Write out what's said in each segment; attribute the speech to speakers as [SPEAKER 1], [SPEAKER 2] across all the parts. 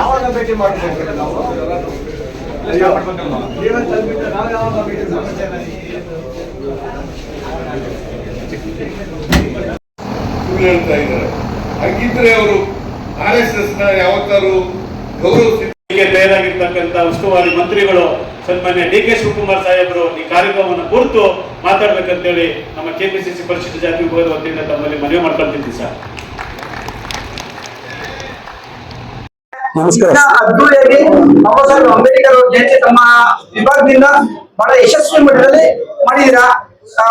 [SPEAKER 1] ಯಾವಾಗ ಭೇಟಿ ಮಾಡ್ಬೇಕು ನಾವು? ನಾವು ಯಾವಾಗ ಭೇಟಿ ಮಾಡ್ತೇವೆ
[SPEAKER 2] ಸುಳ್ಳು ಹೇಳ್ತಾ ಇದ್ದಾರೆ. ಹಾಗಿದ್ರೆ ಅವರು ಆರ್ ಎಸ್ ಎಸ್ನ ಯಾವತ್ತಾರು ಗೌರವಿಸಿ
[SPEAKER 3] ತಯಾರಾಗಿರ್ತಕ್ಕಂತ ತಯಾರಾಗಿರ್ತಕ್ಕಂಥ ಉಸ್ತುವಾರಿ ಮಂತ್ರಿಗಳು ಸನ್ಮಾನ್ಯ ಡಿ ಕೆ ಶಿವಕುಮಾರ್ ಸಾಹೇಬರು ಈ ಕಾರ್ಯಕ್ರಮವನ್ನು ಕುರಿತು ಮಾತಾಡ್ಬೇಕಂತೇಳಿ ನಮ್ಮ ಕೆಪಿಸಿಸಿ ಪರಿಶಿಷ್ಟ ಜಾತಿ ವಿಭಾಗದ ವತಿಯಿಂದ ತಮ್ಮಲ್ಲಿ ಮನವಿ ಮಾಡ್ಕೊಳ್ತಿದ್ವಿ ಸರ್.
[SPEAKER 4] ನಮಸ್ಕಾರ.
[SPEAKER 1] ಅದ್ದೂರಿಯಾಗಿ ಬಾಬಾ ಸಾಹೇಬ್ ಅಂಬೇಡ್ಕರ್ ಅವರ ಜಯಂತಿ ತಮ್ಮ ವಿಭಾಗದಿಂದ ಬಹಳ ಯಶಸ್ವಿ ಮಟ್ಟದಲ್ಲಿ ಮಾಡಿದಿರಾ ಆ,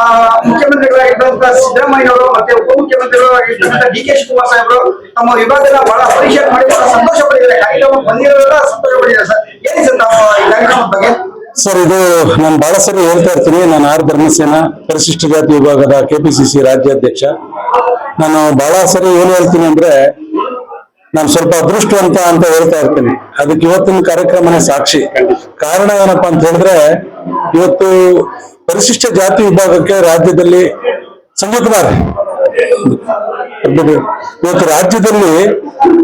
[SPEAKER 1] ಮುಖ್ಯಮಂತ್ರಿಗಳಾಗಿದ್ದಂತ ಸಿದ್ದರಾಮಯ್ಯ ಅವರು ಮತ್ತೆ ಉಪಮುಖ್ಯಮಂತ್ರಿಗಳಾಗಿರ್ತಕ್ಕಂಥ ಡಿ ಕೆ ಶಿವಕುಮಾರ್ ಸಾಹೇಬರು ತಮ್ಮ ವಿಭಾಗದ ಬಹಳ ಪರೀಕ್ಷೆ ಮಾಡಿ ಬಹಳ ಸಂತೋಷ ಪಡಿದ್ದಾರೆ ಕಾರ್ಯಕ್ರಮ ಬಂದಿರೋರೆಲ್ಲ ಸಂತೋಷ ಪಡಿದ್ದಾರೆ ಸರ್. ಏನಿ ಸರ್ ನಾವು ಈ ಕಾರ್ಯಕ್ರಮದ ಬಗ್ಗೆ?
[SPEAKER 4] ಸರ್ ಇದು ನಾನು ಬಹಳ ಸರಿ ಹೇಳ್ತಾ ಇರ್ತೀನಿ. ನಾನು ಆರ್ ಧರ್ಮಸೇನ ಪರಿಶಿಷ್ಟ ಜಾತಿ ವಿಭಾಗದ ಕೆಪಿಸಿಸಿ ರಾಜ್ಯಾಧ್ಯಕ್ಷ. ನಾನು ಬಹಳ ಸರಿ ಏನು ಹೇಳ್ತೀನಿ ಅಂದ್ರೆ ನಾನು ಸ್ವಲ್ಪ ಅದೃಷ್ಟವಂತ ಅಂತ ಹೇಳ್ತಾ ಇರ್ತೀನಿ. ಅದಕ್ಕೆ ಇವತ್ತಿನ ಕಾರ್ಯಕ್ರಮನೇ ಸಾಕ್ಷಿ. ಕಾರಣ ಏನಪ್ಪಾ ಅಂತ ಹೇಳಿದ್ರೆ, ಇವತ್ತು ಪರಿಶಿಷ್ಟ ಜಾತಿ ವಿಭಾಗಕ್ಕೆ ರಾಜ್ಯದಲ್ಲಿ ಕುಮಾರ್. ಇವತ್ತು ರಾಜ್ಯದಲ್ಲಿ,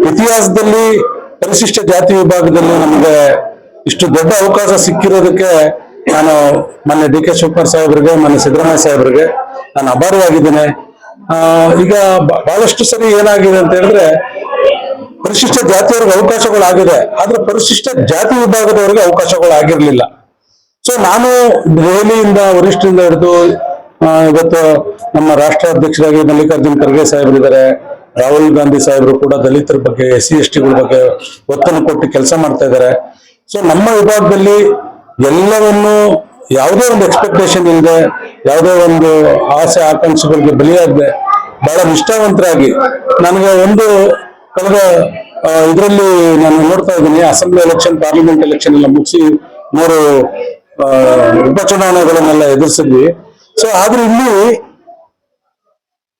[SPEAKER 4] ಇತಿಹಾಸದಲ್ಲಿ ಪರಿಶಿಷ್ಟ ಜಾತಿ ವಿಭಾಗದಲ್ಲಿ ನಮಗೆ ಇಷ್ಟು ದೊಡ್ಡ ಅವಕಾಶ ಸಿಕ್ಕಿರೋದಕ್ಕೆ ನಾನು ಮೊನ್ನೆ ಡಿ ಕೆ ಶಿವಕುಮಾರ್ ಸಾಹೇಬ್ರಿಗೆ, ಮೊನ್ನೆ ಸಿದ್ದರಾಮಯ್ಯ ಸಾಹೇಬ್ರಿಗೆ ನಾನು ಅಭಾರವಾಗಿದ್ದೇನೆ ಈಗ ಬಹಳಷ್ಟು ಸರಿ ಏನಾಗಿದೆ ಅಂತ ಹೇಳಿದ್ರೆ ಪರಿಶಿಷ್ಟ ಜಾತಿಯವರಿಗೆ ಅವಕಾಶಗಳಾಗಿದೆ. ಆದ್ರೆ ಪರಿಶಿಷ್ಟ ಜಾತಿ ವಿಭಾಗದವರಿಗೆ ಅವಕಾಶಗಳಾಗಿರ್ಲಿಲ್ಲ. ಸೊ ನಾನು ದೆಹಲಿಯಿಂದ, ವರಿಷ್ಠರಿಂದ ಹಿಡಿದು ಇವತ್ತು ನಮ್ಮ ರಾಷ್ಟ್ರಾಧ್ಯಕ್ಷರಾಗಿ ಮಲ್ಲಿಕಾರ್ಜುನ್ ಖರ್ಗೆ ಸಾಹೇಬರಿದ್ದಾರೆ. ರಾಹುಲ್ ಗಾಂಧಿ ಸಾಹೇಬರು ಕೂಡ ದಲಿತರ ಬಗ್ಗೆ ಎಸ್ ಸಿ ಎಸ್ ಟಿಗಳ ಬಗ್ಗೆ ಒತ್ತನ್ನು ಕೊಟ್ಟು ಕೆಲಸ ಮಾಡ್ತಾ ಇದ್ದಾರೆ. ಸೊ ನಮ್ಮ ವಿಭಾಗದಲ್ಲಿ ಎಲ್ಲವನ್ನು ಯಾವುದೇ ಒಂದು ಎಕ್ಸ್ಪೆಕ್ಟೇಷನ್ ಇಲ್ಲದೆ ಯಾವುದೇ ಒಂದು ಆಸೆ, ಆಕಾಂಕ್ಷೆಗಳಿಗೆ ಬಲಿಯಾಗದೆ, ಬಹಳ ನಿಷ್ಠಾವಂತರಾಗಿ, ನನಗೆ ಒಂದು ಕಳೆದ ಇದರಲ್ಲಿ ನಾನು ನೋಡ್ತಾ ಇದ್ದೀನಿ, ಅಸೆಂಬ್ಲಿ ಎಲೆಕ್ಷನ್ ಪಾರ್ಲಿಮೆಂಟ್ ಎಲೆಕ್ಷನ್ ಎಲ್ಲ ಮುಗಿಸಿ ಮೂರು ಉಪಚುನಾವಣೆಗಳನ್ನೆಲ್ಲ ಎದುರಿಸಿದ್ವಿ. ಸೊ ಆದ್ರೆ ಇಲ್ಲಿ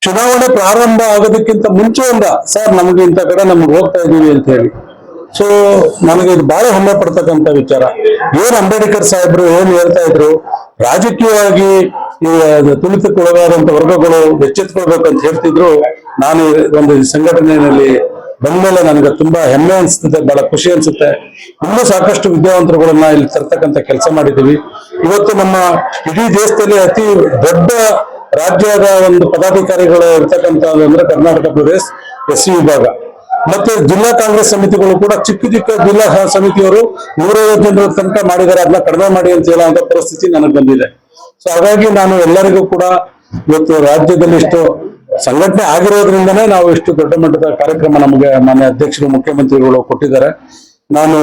[SPEAKER 4] ಚುನಾವಣೆ ಪ್ರಾರಂಭ ಆಗೋದಕ್ಕಿಂತ ಮುಂಚೆಯಿಂದ ಸರ್, ನಮ್ಗೆ ಇಂಥ ಕಡೆ ನಮ್ಗೆ ಹೋಗ್ತಾ ಇದೀವಿ ಅಂತ ಹೇಳಿ. ಸೊ ನನಗೆ ಇದು ಬಹಳ ಹೆಮ್ಮೆ ಪಡ್ತಕ್ಕಂಥ ವಿಚಾರ. ಏನ್ ಅಂಬೇಡ್ಕರ್ ಸಾಹೇಬ್ರು ಏನ್ ಹೇಳ್ತಾ ಇದ್ರು? ರಾಜಕೀಯವಾಗಿ ತುಳಿತಕ್ಕೊಳಗಾದಂತ ವರ್ಗಗಳು ಎಚ್ಚೆತ್ಕೊಳ್ಬೇಕು ಅಂತ ಹೇಳ್ತಿದ್ರು. ನಾನು ಒಂದು ಸಂಘಟನೆಯಲ್ಲಿ ಬಂದ್ಮೇಲೆ ನನಗೆ ತುಂಬಾ ಹೆಮ್ಮೆ ಅನ್ಸುತ್ತೆ, ಬಹಳ ಖುಷಿ ಅನ್ಸುತ್ತೆ. ಇನ್ನೂ ಸಾಕಷ್ಟು ವಿದ್ಯಾವಂತರುಗಳನ್ನ ಇಲ್ಲಿ ತರ್ತಕ್ಕಂಥ ಕೆಲಸ ಮಾಡಿದ್ದೀವಿ. ಇವತ್ತು ನಮ್ಮ ಇಡೀ ದೇಶದಲ್ಲಿ ಅತಿ ದೊಡ್ಡ ರಾಜ್ಯದ ಒಂದು ಪದಾಧಿಕಾರಿಗಳು ಇರ್ತಕ್ಕಂಥ ಅಂದ್ರೆ ಕರ್ನಾಟಕ ಪ್ರದೇಶ ಎಸ್ ಸಿ ವಿಭಾಗ. ಮತ್ತೆ ಜಿಲ್ಲಾ ಕಾಂಗ್ರೆಸ್ ಸಮಿತಿಗಳು ಕೂಡ ಚಿಕ್ಕ ಚಿಕ್ಕ ಜಿಲ್ಲಾ ಸಮಿತಿಯವರು ನೂರೈವತ್ತು ಜನರ ತನಕ ಮಾಡಿದ್ದಾರೆ, ಅದನ್ನ ಕಡಿಮೆ ಮಾಡಿ ಅಂತ ಹೇಳುವಂತ ಪರಿಸ್ಥಿತಿ ನನಗೆ ಬಂದಿದೆ. ಸೊ ಹಾಗಾಗಿ ನಾನು ಎಲ್ಲರಿಗೂ ಕೂಡ ಇವತ್ತು ರಾಜ್ಯದಲ್ಲಿ ಇಷ್ಟು ಸಂಘಟನೆ ಆಗಿರೋದ್ರಿಂದನೇ ನಾವು ಇಷ್ಟು ದೊಡ್ಡ ಮಟ್ಟದ ಕಾರ್ಯಕ್ರಮ ನಮಗೆ ಮಾನ್ಯ ಅಧ್ಯಕ್ಷರು, ಮುಖ್ಯಮಂತ್ರಿಗಳು ಕೊಟ್ಟಿದ್ದಾರೆ. ನಾನು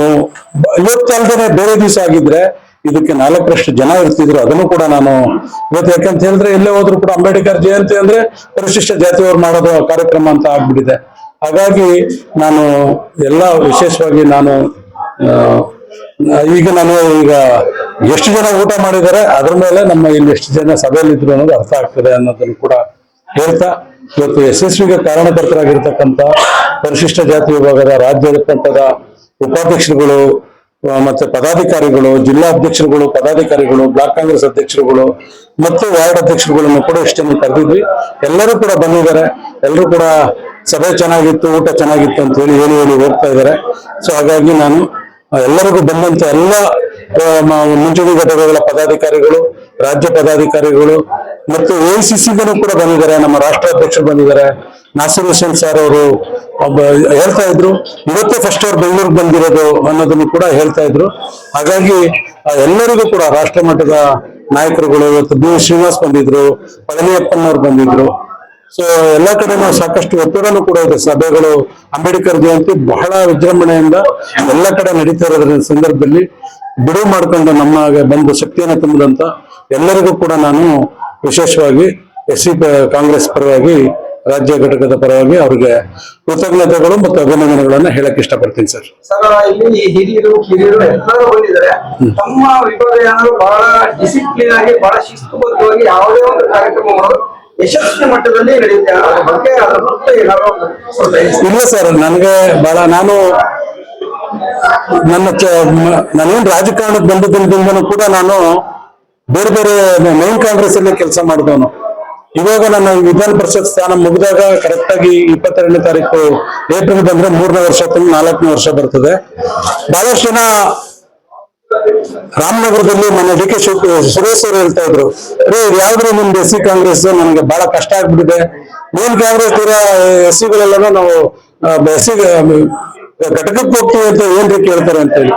[SPEAKER 4] ಇವತ್ತಲ್ದೇನೆ ಬೇರೆ ದಿವಸ ಆಗಿದ್ರೆ ಇದಕ್ಕೆ ನಾಲ್ಕರಷ್ಟು ಜನ ಇರ್ತಿದ್ರು. ಅದನ್ನು ಕೂಡ ನಾನು ಇವತ್ತು ಯಾಕಂತ ಹೇಳಿದ್ರೆ ಎಲ್ಲೇ ಹೋದ್ರು ಕೂಡ ಅಂಬೇಡ್ಕರ್ ಜಯಂತಿ ಅಂದ್ರೆ ಪರಿಶಿಷ್ಟ ಜಾತಿಯವರು ಮಾಡೋದು ಕಾರ್ಯಕ್ರಮ ಅಂತ ಆಗ್ಬಿಟ್ಟಿದೆ. ಹಾಗಾಗಿ ನಾನು ಎಲ್ಲ ವಿಶೇಷವಾಗಿ ನಾನು ಈಗ ನಾನು ಈಗ ಎಷ್ಟು ಜನ ಊಟ ಮಾಡಿದ್ದಾರೆ, ಅದ್ರ ಮೇಲೆ ನಮ್ಮ ಇಲ್ಲಿ ಎಷ್ಟು ಜನ ಸಭೆಯಲ್ಲಿ ಇದ್ರು ಅನ್ನೋದು ಅರ್ಥ ಆಗ್ತದೆ ಅನ್ನೋದನ್ನು ಕೂಡ ಹೇಳ್ತಾ, ಇವತ್ತು ಯಶಸ್ವಿಗೆ ಕಾರಣಕರ್ತರಾಗಿರ್ತಕ್ಕಂಥ ಪರಿಶಿಷ್ಟ ಜಾತಿ ವಿಭಾಗದ ರಾಜ್ಯ ಮಟ್ಟದ ಉಪಾಧ್ಯಕ್ಷರುಗಳು ಮತ್ತೆ ಪದಾಧಿಕಾರಿಗಳು ಜಿಲ್ಲಾಧ್ಯಕ್ಷರುಗಳು ಪದಾಧಿಕಾರಿಗಳು, ಬ್ಲಾಕ್ ಕಾಂಗ್ರೆಸ್ ಅಧ್ಯಕ್ಷರುಗಳು, ಮತ್ತು ವಾರ್ಡ್ ಅಧ್ಯಕ್ಷರುಗಳನ್ನು ಕೂಡ ಇಷ್ಟನ್ನು ಕರೆದಿದ್ವಿ. ಎಲ್ಲರೂ ಕೂಡ ಬಂದಿದ್ದಾರೆ. ಎಲ್ಲರೂ ಕೂಡ ಸಭೆ ಚೆನ್ನಾಗಿತ್ತು, ಊಟ ಚೆನ್ನಾಗಿತ್ತು ಅಂತ ಹೇಳಿ ಹೇಳಿ ಹೇಳಿ ಹೋಗ್ತಾ ಇದ್ದಾರೆ. ಸೊ ಹಾಗಾಗಿ ನಾನು ಎಲ್ಲರಿಗೂ ಬಂದಂತ ಎಲ್ಲ ಮುಂಚೂಣಿ ಘಟಕಗಳ ಪದಾಧಿಕಾರಿಗಳು, ರಾಜ್ಯ ಪದಾಧಿಕಾರಿಗಳು ಮತ್ತು ಎಐಸಿಸಿಗೂ ಕೂಡ ಬಂದಿದ್ದಾರೆ. ನಮ್ಮ ರಾಷ್ಟ್ರಾಧ್ಯಕ್ಷರು ಬಂದಿದ್ದಾರೆ. ನಾಸಿರ್ ಹುಸೇನ್ ಸರ್ ಅವರು ಒಬ್ಬ ಹೇಳ್ತಾ ಇದ್ರು. ಇವತ್ತೇ ಫಸ್ಟ್ ಅವ್ರು ಬೆಂಗಳೂರಿಗೆ ಬಂದಿರೋದು ಅನ್ನೋದನ್ನು ಕೂಡ ಹೇಳ್ತಾ ಇದ್ರು. ಹಾಗಾಗಿ ಎಲ್ಲರಿಗೂ ಕೂಡ ರಾಷ್ಟ್ರ ಮಟ್ಟದ ನಾಯಕರುಗಳು ಇವತ್ತು ಬಿ. ಶ್ರೀನಿವಾಸ್ ಬಂದಿದ್ರು ಪಳನಿಯಪ್ಪನವ್ರು ಬಂದಿದ್ರು. ಸೊ ಎಲ್ಲ ನಾವು ಸಾಕಷ್ಟು ಒತ್ತಡನೂ ಕೂಡ ಇದೆ. ಸಭೆಗಳು, ಅಂಬೇಡ್ಕರ್ ಜಯಂತಿ ಬಹಳ ವಿಜೃಂಭಣೆಯಿಂದ ಎಲ್ಲ ಕಡೆ ನಡೀತಾ ಇರೋದ್ರ ಸಂದರ್ಭದಲ್ಲಿ ಬಿಡುವು ಮಾಡ್ಕೊಂಡು ನಮ್ಮ ಬಂದು ಶಕ್ತಿಯನ್ನು ತುಂಬಿದಂತ ಎಲ್ಲರಿಗೂ ಕೂಡ ನಾನು ವಿಶೇಷವಾಗಿ ಎಸ್ ಸಿ ಕಾಂಗ್ರೆಸ್ ಪರವಾಗಿ ರಾಜ್ಯ ಘಟಕದ ಪರವಾಗಿ ಅವರಿಗೆ ಕೃತಜ್ಞತೆಗಳು ಮತ್ತು ಅಭಿನಂದನೆಗಳನ್ನ ಹೇಳಕ್ ಇಷ್ಟಪಡ್ತೀನಿ ಸರ್.
[SPEAKER 1] ಇಲ್ಲಿ ಹಿರಿಯರು ಕಿರಿಯರು ಎಲ್ಲರೂ ಬಂದಿದ್ದಾರೆ. ತಮ್ಮ ವಿಭಾಗ ಏನಾದ್ರು ಬಹಳ ಡಿಸಿಪ್ಲಿನ್ ಆಗಿ ಬಹಳ ಶಿಸ್ತುಬದ್ಧವಾಗಿ ಯಾವುದೇ ಒಂದು ಕಾರ್ಯಕ್ರಮಗಳು ಯಶಸ್ವಿ ಮಟ್ಟದಲ್ಲಿ ನಡೆಯುತ್ತೆ. ಅದ್ರ ಬಗ್ಗೆ ಅದ್ರ ಬಗ್ಗೆ ಏನಾದ್ರು
[SPEAKER 4] ಇಲ್ಲ ಸರ್ ನನಗೆ ಬಹಳ ನಾನು ನನ್ನ ನಾನೇನ್ ರಾಜಕಾರಣಕ್ಕೆ ಬಂದಿದ್ದರಿಂದನೂ ಕೂಡ ನಾನು ಬೇರೆ ಬೇರೆ ಮೈನ್ ಕಾಂಗ್ರೆಸ್ ಅಲ್ಲೇ ಕೆಲಸ ಮಾಡಿದವನು. ಇವಾಗ ನನ್ನ ವಿಧಾನ ಪರಿಷತ್ ಸ್ಥಾನ ಮುಗಿದಾಗ ಕರೆಕ್ಟ್ ಆಗಿ ಇಪ್ಪತ್ತೆರಡನೇ ತಾರೀಕು ಏಪ್ರಿಲ್ ಬಂದ್ರೆ ಮೂರನೇ ವರ್ಷ ತುಂಬ ನಾಲ್ಕನೇ ವರ್ಷ ಬರ್ತದೆ. ಬಹಳಷ್ಟು ಜನ ರಾಮನಗರದಲ್ಲಿ ಮೊನ್ನೆ ಡಿ ಕೆ ಸುರೇಶ್ ಅವರು ಹೇಳ್ತಾ ಇದ್ರು ರೇ ಯಾವ್ದ್ರ ನಿಮ್ದು ಎಸ್ ಸಿ ಕಾಂಗ್ರೆಸ್ ನನಗೆ ಬಹಳ ಕಷ್ಟ ಆಗ್ಬಿಟ್ಟಿದೆ. ಮೇನ್ ಕಾಂಗ್ರೆಸ್ ಇರೋ ಎಸ್ ಸಿಗಳೆಲ್ಲನೂ ನಾವು ಎಸ್ ಸಿ ಘಟಕಕ್ಕೆ ಹೋಗ್ತೀವಿ ಅಂತ ಏನ್ರಿ ಕೇಳ್ತಾರೆ ಅಂತ ಹೇಳಿ.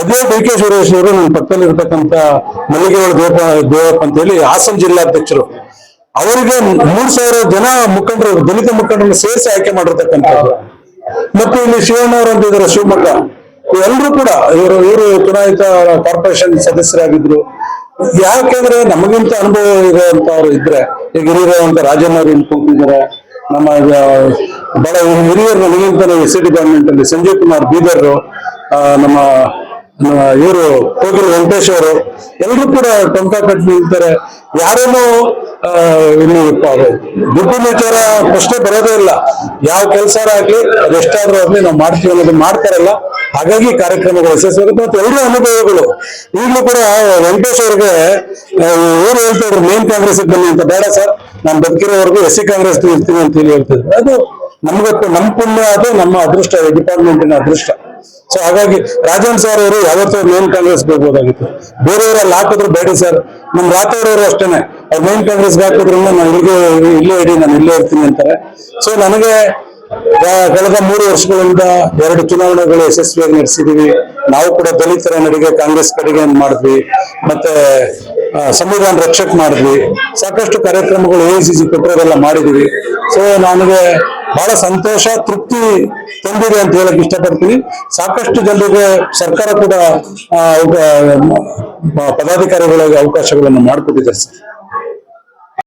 [SPEAKER 4] ಅದೇ ಡಿ ಕೆ ಸುರೇಶ್ ಅವರು ನನ್ನ ಪಕ್ಕದಲ್ಲಿ ಇರ್ತಕ್ಕಂಥ ಮಲ್ಲಿಗೆಗಳ ದೇವಪ್ಪ ದೇವಪ್ಪ ಅಂತ ಹೇಳಿ ಹಾಸನ ಜಿಲ್ಲಾಧ್ಯಕ್ಷರು ಅವರಿಗೆ ಮೂರ್ ಸಾವಿರ ಜನ ಮುಖಂಡರು, ದಲಿತ ಮುಖಂಡರನ್ನು ಸೇರಿಸಿ ಆಯ್ಕೆ ಮಾಡಿರ್ತಕ್ಕಂಥದ್ದು ಮತ್ತು ಇಲ್ಲಿ ಶಿವಣ್ಣ ಅವರು ಅಂತ ಇದ್ದಾರೆ, ಶಿವಮೊಗ್ಗ. ಎಲ್ಲರೂ ಕೂಡ ಇವರು ಇವರು ಚುನಾಯಿತ ಕಾರ್ಪೊರೇಷನ್ ಸದಸ್ಯರಾಗಿದ್ರು. ಯಾಕೆಂದ್ರೆ ನಮಗಿಂತ ಅನುಭವ ಇರುವಂತವ್ರು ಇದ್ರೆ, ಈಗ ಇರುವಂತ ರಾಜಣ್ಣ ಅವರು ಇಲ್ಲಿ ಕೂತಿದ್ದಾರೆ. ನಮ್ಮ ಬಹಳ ಹಿರಿಯರು ನಮಗಿಂತ ಎಸ್ ಸಿ ಡಿಪಾರ್ಟ್ಮೆಂಟ್ ಅಲ್ಲಿ ಸಂಜೀವ್ ಕುಮಾರ್ ಬೀದರ್ ನಮ್ಮ ಇವರು ಕೋಗಿಲ್ ವೆಂಕಟೇಶ್ ಅವರು ಎಲ್ಲರೂ ಕೂಡ ಟೊಂಕ ಕಟ್ಟಿ ನಿಲ್ತಾರೆ ಯಾರೇನು ಇಲ್ಲಿ ದುಡ್ಡು ವಿಚಾರ ಪ್ರಶ್ನೆ ಬರೋದೇ ಇಲ್ಲ. ಯಾವ ಕೆಲಸ ಆಗ್ಲಿ ಅದೆಷ್ಟಾದ್ರೂ ಆಗ್ಲಿ ನಾವು ಮಾಡ್ತೀವಿ ಅನ್ನೋದು ಮಾಡ್ತಾರಲ್ಲ, ಹಾಗಾಗಿ ಕಾರ್ಯಕ್ರಮಗಳು ಯಶಸ್ವಿಯಾಗುತ್ತೆ. ಮತ್ತೆ ಎಲ್ಲರೂ ಅನುಭವಗಳು. ಈಗಲೂ ಕೂಡ ವೆಂಕಟೇಶ್ ಅವ್ರಿಗೆ ಏನು ಹೇಳ್ತಾ ಇದ್ರು ಮೇನ್ ಕಾಂಗ್ರೆಸ್ ಬನ್ನಿ ಅಂತ. ಬೇಡ ಸರ್, ನಾನು ಬದುಕಿರೋವರೆಗೂ ಎಸ್ ಸಿ ಕಾಂಗ್ರೆಸ್ ಇರ್ತೀನಿ ಅಂತ ಹೇಳಿ ಹೇಳ್ತಿದ್ರು. ಅದು ನಮ್ಗೆ ನಮ್ಮ ಪುಣ್ಯ, ಅದು ನಮ್ಮ ಅದೃಷ್ಟ ಡಿಪಾರ್ಟ್ಮೆಂಟಿನ ಅದೃಷ್ಟ. ಸೊ ಹಾಗಾಗಿ ರಾಜನ್ ಸರ್ ಅವರು ಯಾವತ್ತೂ ಮೇನ್ ಕಾಂಗ್ರೆಸ್ ಹೋಗ್ಬೋದಾಗಿತ್ತು. ಬೇರೆಯವರಲ್ಲಿ ಹಾಕಿದ್ರು ಬೇಡಿ ಸರ್ ನಮ್ ರಾಥೋಡ್ ಅವರು ಅಷ್ಟೇನೆ. ಅವ್ರು ಮೇನ್ ಕಾಂಗ್ರೆಸ್ಗೆ ಹಾಕಿದ್ರು ನಾನು ಇಲ್ಲಿಗೆ, ಇಲ್ಲೇ ಇಡಿ ನಾನು ಇಲ್ಲೇ ಇರ್ತೀನಿ ಅಂತಾರೆ. ಸೊ ನನಗೆ ಕಳೆದ ಮೂರು ವರ್ಷಗಳಿಂದ ಎರಡು ಚುನಾವಣೆಗಳು ಯಶಸ್ವಿಯಾಗಿ ನಡೆಸಿದೀವಿ. ನಾವು ಕೂಡ ದಲಿತರ ನಡಿಗೆ ಕಾಂಗ್ರೆಸ್ ಕಡೆಗೆ ಮಾಡಿದ್ವಿ. ಮತ್ತೆ ಸಂವಿಧಾನ ರಕ್ಷಕ್ ಮಾಡಿದ್ವಿ. ಸಾಕಷ್ಟು ಕಾರ್ಯಕ್ರಮಗಳು ಎ ಸಿ ಕೊಟ್ಟರೆಲ್ಲ ಮಾಡಿದೀವಿ. ಸೊ ನನಗೆ ಬಹಳ ಸಂತೋಷ, ತೃಪ್ತಿ ತಂದಿದೆ ಅಂತ ಹೇಳಕ್ ಇಷ್ಟಪಡ್ತೀನಿ. ಸಾಕಷ್ಟು ಜನರಿಗೆ ಸರ್ಕಾರ ಕೂಡ ಪದಾಧಿಕಾರಿಗಳಿಗೆ ಅವಕಾಶಗಳನ್ನು ಮಾಡಿಕೊಟ್ಟಿದೆ. ಸರ್